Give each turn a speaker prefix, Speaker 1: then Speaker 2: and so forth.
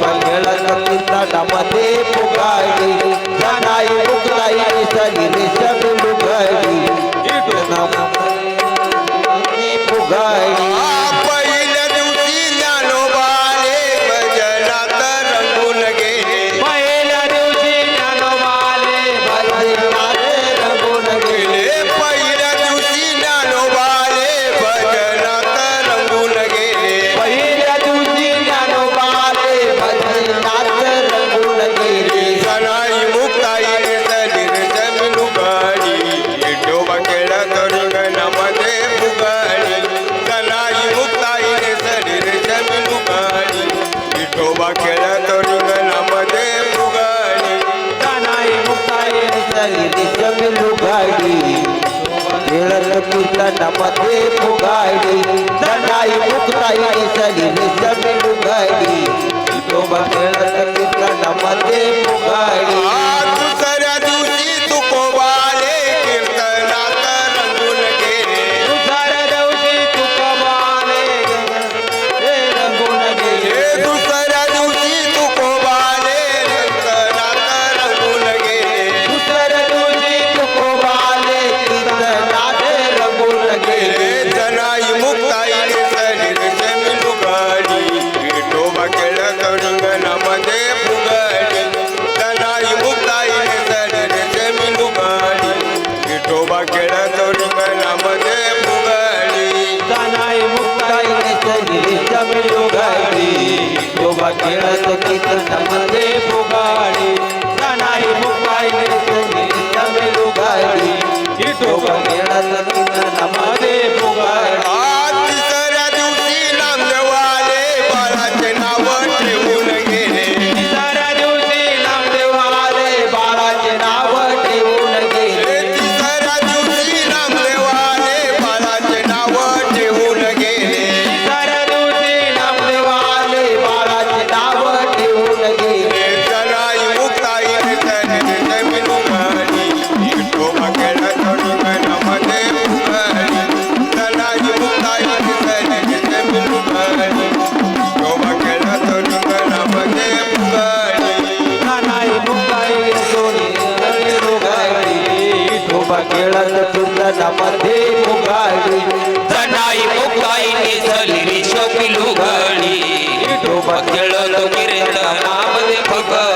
Speaker 1: मंगळ तटामध्ये पुगाडी जनाई उगलाई विसरी निशब लुगाडी मिळत कुलटनामध्ये फुगाडी. दनाई मुक्ताई सली निसमी लुगाडी तुम Quiero toquito, मनामध्ये मुगाळी जनाई मुकाई निसली रिशोपी लुगाळी विठोबा खेळलो गिरेंद्र नामदे फकळ